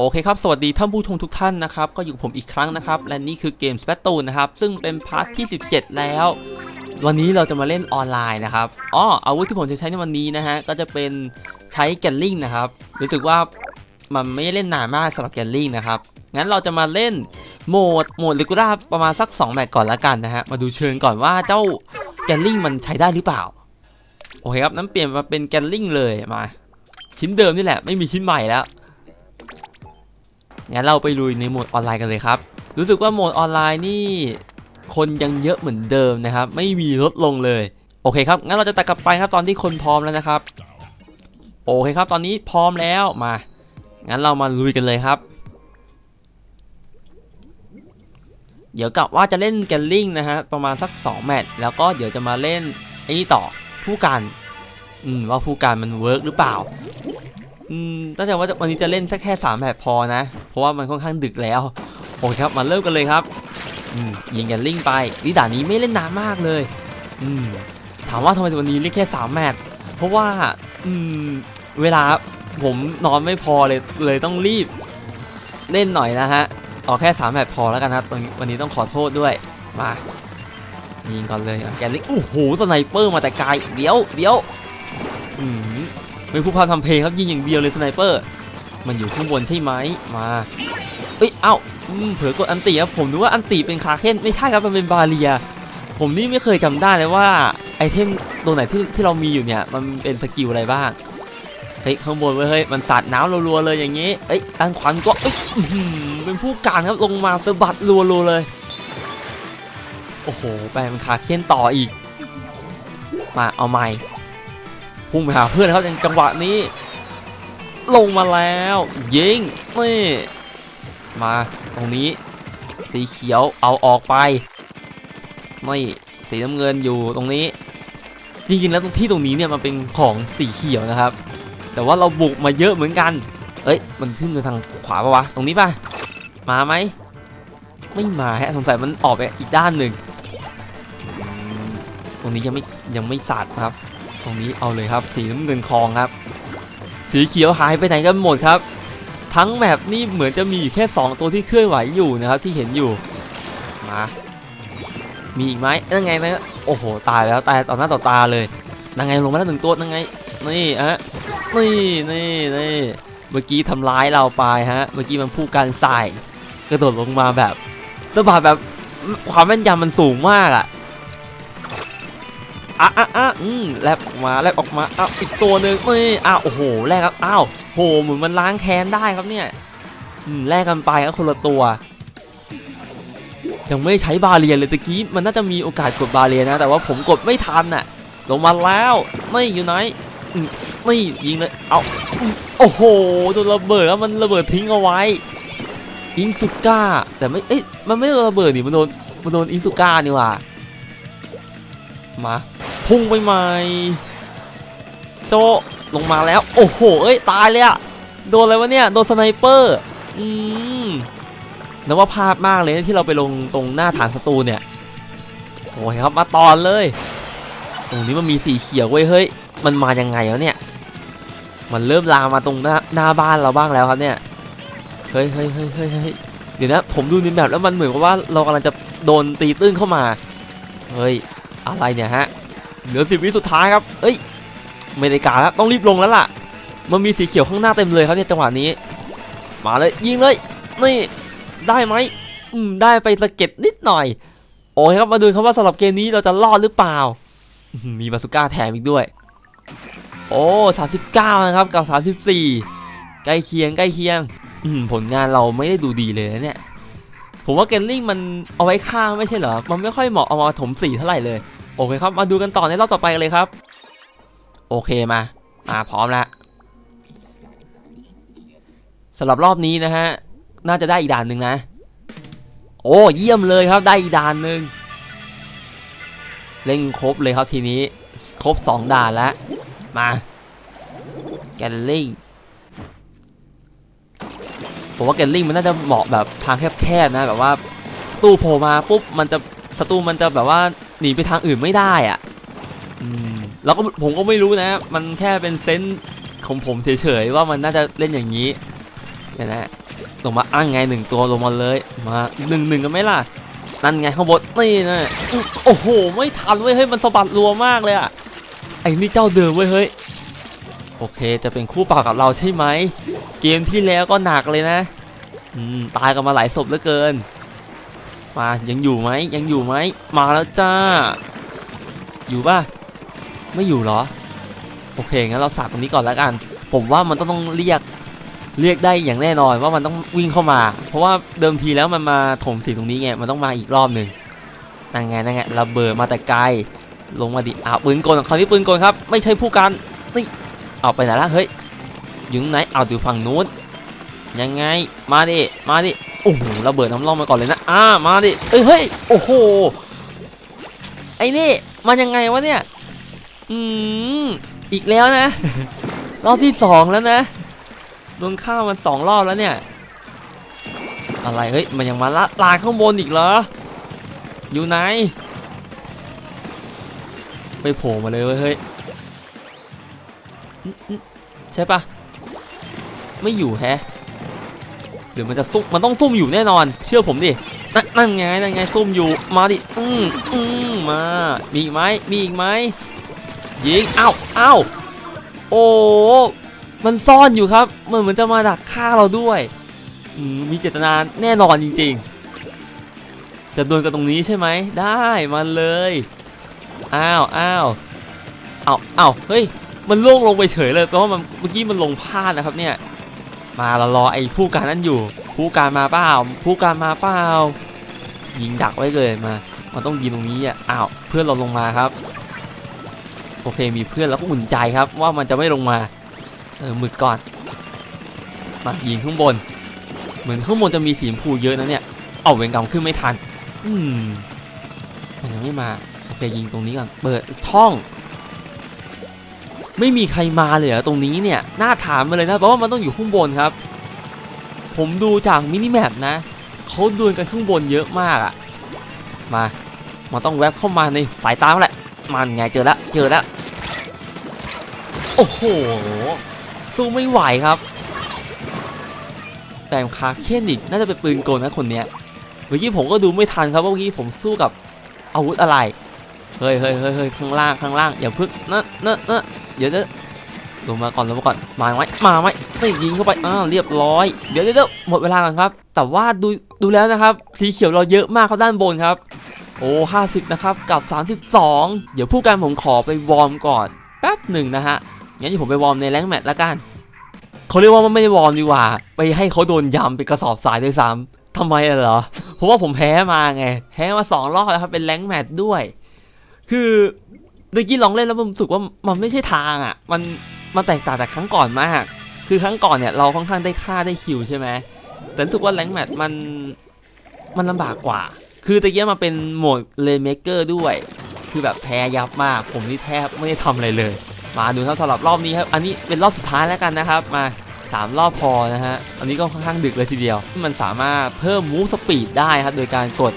โอเคครับ สวัสดีท่านผู้ชมทุกท่านนะครับ ก็อยู่ผมอีกครั้งนะครับ และนี่คือเกม s p a t o นะครับ ซึ่งเป็นพาร์ทที่ 17 แล้ว วันนี้เราจะมาเล่นออนไลน์นะครับอ๋ออาวุธที่ผมจะใช้ในวันนี้นะฮะ ก็จะเป็นใช้แกลลิงนะครับ รู้สึกว่ามันไม่เล่นนานมากสำหรับแกลลิงนะครับ งั้นเราจะมาเล่นโหมดโหมดลิกูล่าประมาณสัก 2 แมตช์ก่อนละกันนะฮะ มาดูเชิงก่อนว่าเจ้าแกลลิงมันใช้ได้หรือเปล่า โอเคครับ นั้นเปลี่ยนมาเป็นแกลลิงเลยมา ชิ้นเดิมนี่แหละ ไม่มีชิ้นใหม่แล้ว งั้นเราไปลุยในโหมดออนไลน์กันเลยครับ รู้สึกว่าโหมดออนไลน์นี่คนยังเยอะเหมือนเดิมนะครับ ไม่มีลดลงเลย โอเคครับ งั้นเราจะตัดกลับไปครับตอนที่คนพร้อมแล้วนะครับ โอเคครับ ตอนนี้พร้อมแล้วมา งั้นเรามาลุยกันเลยครับ เดี๋ยวกับว่าจะเล่นแกลลิงนะฮะประมาณสัก 2 แมตช์แล้วก็เดี๋ยวจะมาเล่นไอ้นี่ต่อผู้การอืมว่าผู้การมันเวิร์กหรือเปล่า อืมตั้งแต่ว่าวันนี้จะเล่นสักแค่3แมตช์พอนะ เพราะว่ามันค่อนข้างดึกแล้ว โอเคครับมาเริ่มกันเลยครับอืมยิงกันลิงไปวิด่านนี้ไม่เล่นนานมากเลยอืมถามว่าทำไมวันนี้เล่นแค่3แมตช์เพราะว่าอืมเวลาผมนอนไม่พอเลยเลยต้องรีบเล่นหน่อยนะฮะเอาแค่3แมตช์พอแล้วกันครับวันนี้ต้องขอโทษด้วยมายิงก่อนเลยอะแกลิงโอ้โหสไนเปอร์มาแต่ไกลเดี๋ยวเดี๋ยวอืม เป็นผู้พาทำเพลงครับยิงอย่างเดียวเลยสไนเปอร์ มันอยู่ข้างบนใช่ไหมมาเอ้ยเอ้าเผลอกดอันติครับผมนึกว่าอันติเป็นคาเคนไม่ใช่ครับมันเป็นบาเรีย ผมนี่ไม่เคยจำได้เลยว่าไอเทมตัวไหนที่ที่เรามีอยู่เนี่ยมันเป็นสกิลอะไรบ้างเฮ้ยข้างบนเว้ยเฮ้ยมันสาดน้ำรัวๆเลยอย่างงี้เอ้ยอันขวัญก็เอ้ยเป็นผู้การครับลงมาสะบัดรัวๆเลย โอ้โหแปลเป็นคาเคนต่ออีก มาเอาใหม่ พุ่งไปหาเพื่อนครับในจังหวะนี้ ลงมาแล้ว ยิงนี่มาตรงนี้สีเขียวเอาออกไป ไม่สีน้ำเงินอยู่ตรงนี้ จริงๆแล้วตรงที่ตรงนี้เนี่ยมันเป็นของสีเขียวนะครับ แต่ว่าเราบุกมาเยอะเหมือนกัน เอ้ยมันขึ้นไปทางขวาปะวะ ตรงนี้ปะมาไหมไม่มาฮะสงสัยมันออกไปอีกด้านหนึ่งตรงนี้ยังไม่ยังไม่สาดครับ ตรงนี้เอาเลยครับ สีน้ำเงินคลองครับ สีเขียวหายไปไหนกันหมดครับ ทั้งแมปนี่เหมือนจะมีอยู่แค่ 2 ตัวที่เคลื่อนไหวอยู่นะครับที่เห็นอยู่มามีอีกไหมนั่นไงนะโอ้โหตายแล้วตายต่อหน้าต่อตาเลยนั่นไงลงมาแล้วหนึ่งตัวนั่นไงนี่ฮะนี่นี่นี่เมื่อกี้ทำร้ายเราไปฮะ เมื่อกี้มันพูดการใส่กระโดดลงมาแบบสะบัดแบบความแม่นยำมันสูงมากอะ อะอะอะอืมแลบออกมาแลบออกมาอ้าวอีกตัวหนึ่งนี่อ้าวโอ้โหแลกครับอ้าวโหเหมือนมันล้างแค้นได้ครับเนี่ยอืมแลกกันไปครับคนละตัว ยังไม่ใช้บาเรียนเลยตะกี้มันน่าจะมีโอกาสกดบาเรียนนะ แต่ว่าผมกดไม่ทันน่ะลงมาแล้วไม่อยู่ไหนอืมนี่ยิงเลยเอาโอ้โหโดนระเบิดแล้วมันระเบิดทิ้งเอาไว้อินสุก้าแต่ไม่เอ๊ะมันไม่โดนระเบิดนี่มันโดนมันโดนอินสุก้านี่ว่ามา พุ่งไปใหม่โจลงมาแล้ว โอ้โห เอ้ย ตายเลยอะโดนอะไรวะเนี่ย โดนสไนเปอร์ อืมนึกว่าพลาดมากเลยที่เราไปลงตรงหน้าฐานศัตรูเนี่ย โอ้ยครับ มาตอนเลย ตรงนี้มันมีสีเขียวเว้ย เฮ้ย มันมายังไงแล้วเนี่ย มันเริ่มลามมาตรงหน้าหน้าบ้านเราบ้างแล้วครับเนี่ย เฮ้ยเฮ้ยเฮ้ยเฮ้ยเฮ้ยเดี๋ยวนะ ผมดูในแบบแล้วมันเหมือนกับว่าเรากำลังจะโดนตีตื้นเข้ามา เฮ้ย อะไรเนี่ยฮะ เหลือสิบวิสุดท้ายครับ เอ้ยไม่ได้การแล้วต้องรีบลงแล้วล่ะ มันมีสีเขียวข้างหน้าเต็มเลยครับเนี่ยจังหวะนี้ มาเลยยิงเลย นี่ได้ไหมอืมได้ไปสะเก็ดนิดหน่อย โอเคครับมาดูครับว่าสำหรับเกมนี้เราจะรอดหรือเปล่า มีบาสุก้าแถมอีกด้วย โอ้สามสิบเก้านะครับกับสามสิบสี่ใกล้เคียงใกล้เคียง อืมผลงานเราไม่ได้ดูดีเลยนะเนี่ย ผมว่าเกนลิงมันเอาไว้ข้างไม่ใช่เหรอ มันไม่ค่อยเหมาะเอามาถมสีเท่าไหร่เลย โอเคครับ มาดูกันต่อในรอบต่อไปเลยครับ โอเคมามาพร้อมแล้วสำหรับรอบนี้นะฮะ น่าจะได้อีกด่านหนึ่งนะ โอ้เยี่ยมเลยครับได้อีกด่านหนึ่งเล่นครบเลยครับทีนี้ ครบ 2 ด่านแล้ว มาแกลลิงผมว่าแกลลิงมันน่าจะเหมาะแบบทางแคบๆนะแบบว่าตู้โผล่มาปุ๊บมันจะศัตรูมันจะแบบว่า หนีไปทางอื่นไม่ได้อะอืมแล้วก็ผมก็ไม่รู้นะ มันแค่เป็นเซนส์ของผมเฉยๆว่ามันน่าจะเล่นอย่างนี้เห็นไหมลงมาอ้างไงหนึ่งตัวลงมาเลยมาหนึ่งหนึ่งกันไหมล่ะนั่นไงข้างบนนี่นะอื้อโอ้โห ไม่ทันเว้ยเฮ้ยมันสะบัดรัวมากเลยอะไอ้นี่เจ้าเดิมเว้ยเฮ้ยโอเค จะเป็นคู่เปล่ากับเราใช่ไหมเกมที่แล้วก็หนักเลยนะ อืมตายกันมาหลายศพเหลือเกิน มายังอยู่ไหมยังอยู่ไหมมาแล้วจ้า อยู่ป่ะไม่อยู่เหรอ โอเคงั้นเราสาดตรงนี้ก่อนแล้วกัน ผมว่ามันต้องต้องเรียกเรียกได้อย่างแน่นอนว่ามันต้องวิ่งเข้ามา เพราะว่าเดิมทีแล้วมันมาถมสีตรงนี้ไงมันต้องมาอีกรอบหนึ่งนั่งไงนั่งไงระเบิดมาแต่ไกลลงมาดิอ้าวปืนกลคราวนี้ปืนกลครับ ไม่ใช่ผู้กันนี่เอาไปไหนละเฮ้ยอยู่ไหนเอาอยู่ฝั่งนู้นยังไงมาดิมาดิ อ้โหระเบิดน้ำร่องมาก่อนเลยนะอ่ามาดิเอ้ยเฮ้ยโอ้โหไอ้นี่มันยังไงวะเนี่ยอืมอีกแล้วนะ รอบที่สองแล้วนะโดนฆ่ามันสองรอบแล้วเนี่ย อะไรเฮ้ยมันยังมาละลายข้างบนอีกเหรอ อยู่ไหนไปโผล่มาเลยเว้ยเฮ้ยใช่ปะไม่อยู่แฮะ รือมันจะซุ่มมันต้องซุ่มอยู่แน่นอน เชื่อผมดินั่นไงนั่นไงซุ่มอยู่มาดิอืมอืมมามีอีกไหมมีอีกไหมยิงอ้าเอ้าวโอ้มันซ่อนอยู่ครับเหมือนมันจะมาดักฆ่าเราด้วยมีเจตนาแน่นอนจริงๆ จะดวลกันตรงนี้ใช่ไหมได้มาเลยอ้าวอ้าวเอาเอาเฮ้ยมันล่วงลงไปเฉยเลยแปลว่ามันเมื่อกี้มันลงพลาดนะครับเนี่ย มาเรารอไอ้ผู้การนั้นอยู่ ผู้การมาเปล่าผู้การมาเปล่ายิงดักไว้เลยมา มันต้องยิงตรงนี้อะอ้าวเพื่อนเราลงมาครับ โอเคมีเพื่อนแล้วก็อุ่นใจครับ ว่ามันจะไม่ลงมาเออหมึกก่อนมายิงข้างบน เหมือนข้างบนจะมีสีชมพูเยอะนะเนี่ยเอาเวงกรรมขึ้นไม่ทัน อืมมันยังไม่มาโอเคยิงตรงนี้ก่อนเปิดช่อง ไม่มีใครมาเลยเหรอตรงนี้เนี่ยน่าถามมาเลยนะเพราะว่ามันต้องอยู่ข้างบนครับ ผมดูจากมินิแมปนะเขาดวลกันข้างบนเยอะมากอะมามันต้องแวบเข้ามาในสายตาแหละมันไงเจอแล้วเจอแล้วโอ้โหสู้ไม่ไหวครับแปมคาเคนอีกน่าจะเป็นปืนกลนะคนเนี้ยเมื่อกี้ผมก็ดูไม่ทันครับว่าเมื่อกี้ผมสู้กับอาวุธอะไร เฮ้ยเฮ้ยเฮ้ยเฮ้ยข้างล่างข้างล่างอย่าพึ่งนะนะนะ เดี๋ยวจะลงมาก่อนลงมาก่อนมาไหมมาไหมนี่ยิงเข้าไปอ้าวเรียบร้อยเดี๋ยวเดี๋ยวหมดเวลาก่อนครับ แต่ว่าดูดูแล้วนะครับสีเขียวเราเยอะมากเขาด้านบนครับ โอ้ห้าสิบนะครับกับ 32 เดี๋ยวผู้การผมขอไปวอร์มก่อนแป๊บหนึ่งนะฮะงั้นเดี๋ยวผมไปวอร์มในแรงค์แมตช์ละกันเขาเรียกว่ามันไม่ได้วอร์มดีกว่า ไปให้เขาโดนยำเป็นกระสอบทรายด้วยซ้ำทำไมอะเหรอเพราะว่าผมแพ้มาไงแพ้มาสองรอบแล้วครับเป็นแรงค์แมตช์ด้วย คือ เมื่อกี้ลองเล่นแล้วผมรู้สึกว่ามันไม่ใช่ทางอะ มันมันแตกต่างจากครั้งก่อนมาก คือครั้งก่อนเนี่ยเราค่อนข้างได้ค่าได้คิวใช่ไหมแต่รู้สึกว่าแรงค์แมตช์มันมันลำบากกว่า คือตะเกียบมาเป็นโหมดเลนเมเกอร์ด้วย คือแบบแพ้ยับมาก ผมนี่แทบไม่ได้ทำอะไรเลย มาดูครับสำหรับรอบนี้ครับ อันนี้เป็นรอบสุดท้ายแล้วกันนะครับ มา 3 รอบพอนะฮะ อันนี้ก็ค่อนข้างดึกเลยทีเดียว มันสามารถเพิ่มมูฟสปีดได้ครับ โดยการกด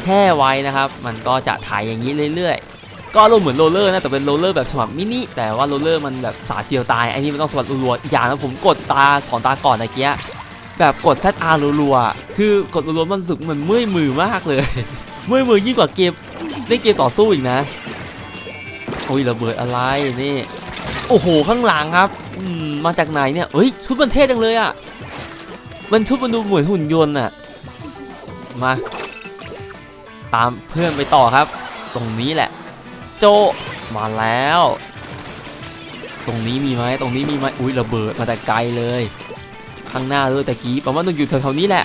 แช่ไว้นะครับ มันก็จะถ่ายอย่างนี้เรื่อยๆ ก็อารมณ์เหมือนโรลเลอร์นะแต่เป็นโรลเลอร์แบบฉบับมินิแต่ว่าโรลเลอร์มันแบบสาดเดียวตายไอันนี้มันต้องสวัสดรัวๆอย่างนะผมกดตาสองตาก่อนตะเกียแบบกด ZR รัวๆคือกดรัวๆมันรู้สึกเหมือนเมื่อยมือมากเลย เมื่อยมือยิ่งกว่าเกมเล่นเกมต่อสู้อีกนะโอ้ยระเบิดอะไรนี่ โอ้โหข้างหลังครับมมาจากไหนเนี่ยเฮ้ยชุดมันเท่จังเลยอะ่ะมันชุดมันดูเหมือนหุ่นยนต์อะมา ตามเพื่อนไปต่อครับ ตรงนี้แหละ โจมาแล้ว ตรงนี้มีไหมตรงนี้มีไหมอุ้ยระเบิดมาแต่ไกลเลย ข้างหน้าเลยแต่กี้ประมาณต้องอยู่แถวๆนี้แหละ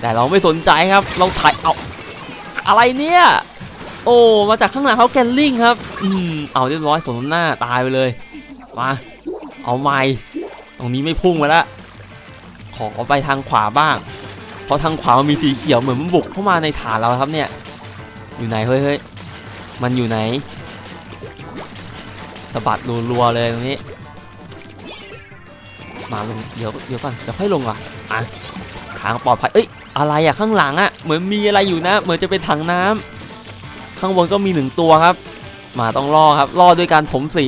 แต่เราไม่สนใจครับ เราถ่ายเอาอะไรเนี่ย โอ้มาจากข้างหลังเขาแกนลิงครับ อืมเอาเรียบร้อยสมน้ำหน้าตายไปเลยมาเอาไม้ตรงนี้ไม่พุ่งมาแล้วขอไปทางขวาบ้าง เพราะทางขวามันมีสีเขียวเหมือนมันบุกเข้ามาในฐานเราครับเนี่ย อยู่ไหนเฮ้ยเฮ้ยมันอยู่ไหน สะบัดรัวๆเลยตรงนี้ มาลงเดี๋ยวเดี๋ยวก่อนเดี๋ยวค่อยลงอะอะทางปลอดภัยเอ้ยอะไรอะข้างหลังอะเหมือนมีอะไรอยู่นะ เหมือนจะเป็นถังน้ำข้างบนก็มีหนึ่งตัวครับ มาต้องล่อครับล่อด้วยการถมสี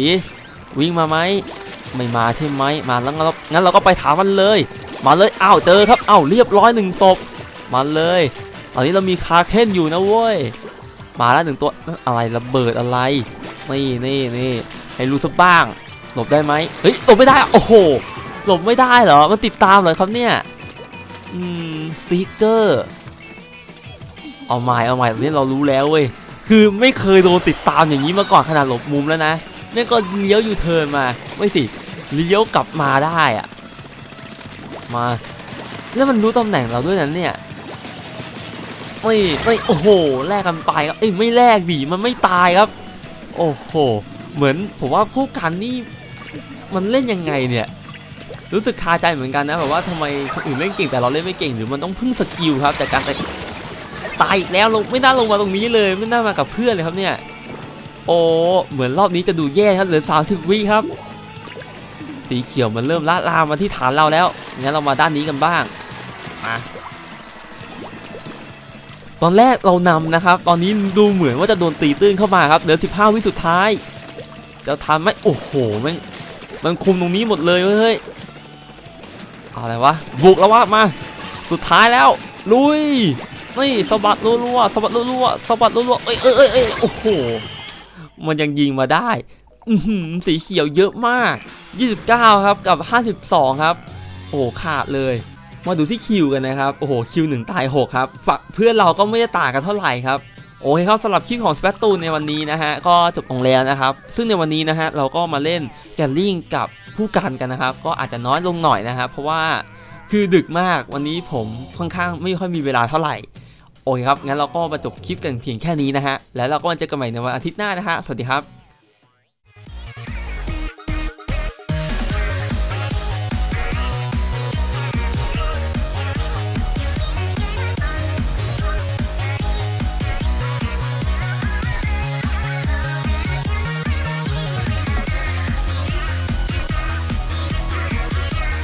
วิ่งมาไหมไม่มาใช่ไหมมาแล้วงั้นเรางั้นเราก็ไปถามมันเลย มาเลยอ้าวเจอครับอ้าวเรียบร้อยหนึ่งศพมาเลยตอนนี้เรามีคาเคนอยู่นะเว้ยมาแล้วหนึ่งตัวอะไรระเบิดอะไรนี่นี่นี่ ให้รู้สักบ้าง หลบได้ไหมเฮ้ยหลบไม่ได้โอ้โหหลบไม่ได้เหรอ มันติดตามเหรอครับเนี่ย อืมซีเกอร์ เอาใหม่เอาใหม่ตอนนี้เรารู้แล้วเว้ย คือไม่เคยโดนติดตามอย่างนี้มาก่อนขนาดหลบมุมแล้วนะแม่ก็เลี้ยวยูเทิร์นมา ไม่สิ เลี้ยวกลับมาได้อะมา แล้วมันรู้ตำแหน่งเราด้วยนั้นเนี่ย ไม่ไม่โอ้โห แลกกันไปครับ เอ้ยไม่แลกดิ มันไม่ตายครับ โอ้โห เหมือนผมว่าผู้กันนี่มันเล่นยังไงเนี่ย รู้สึกคาใจเหมือนกันนะแบบว่าทำไมคนอื่นเล่นเก่งแต่เราเล่นไม่เก่งหรือมันต้องพึ่งสกิลครับจากการแต่ตายอีกแล้วลงไม่น่าลงมาตรงนี้เลยไม่น่ามากับเพื่อนเลยครับเนี่ย โอ้เหมือนรอบนี้จะดูแย่ครับเหลือ30วิครับ สีเขียวมันเริ่มละลามมาที่ฐานเราแล้วงั้นเรามาด้านนี้กันบ้างมาตอนแรกเรานำนะครับ ตอนนี้ดูเหมือนว่าจะโดนตีตื้นเข้ามาครับ เหลือ 15 วิสุดท้าย จะทันไหมโอ้โหม่งมันคุมตรงนี้หมดเลยเฮ้ยอะไรวะบุกแล้ววะมา สุดท้ายแล้วลุยนี่สะบัดรัวๆสะบัดรัวๆสะบัดรัวๆเอ้ยเอ้ยเอ้ยเอ้ยโอ้โหมันยังยิงมาได้หือสีเขียวเยอะมาก 29 ครับกับ 52 ครับ โอ้โขาดเลย มาดูที่คิวกันนะครับ โอ้โหคิวหนึ่งตาย 6 ครับ ฝักเพื่อนเราก็ไม่ได้ต่างกันเท่าไหร่ครับ โอเคครับสำหรับคลิปของสเปตตูนในวันนี้นะฮะก็จบลงแล้วนะครับ ซึ่งในวันนี้นะฮะเราก็มาเล่นแกลลิงกับผู้กันกันนะครับ ก็อาจจะน้อยลงหน่อยนะครับ เพราะว่าคือดึกมากวันนี้ผมค่อนข้างไม่ค่อยมีเวลาเท่าไหร่ โอเคครับงั้นเราก็มาจบคลิปกันเพียงแค่นี้นะฮะแล้วเราก็มาเจอกันใหม่ในวันอาทิตย์หน้านะฮะสวัสดีครับ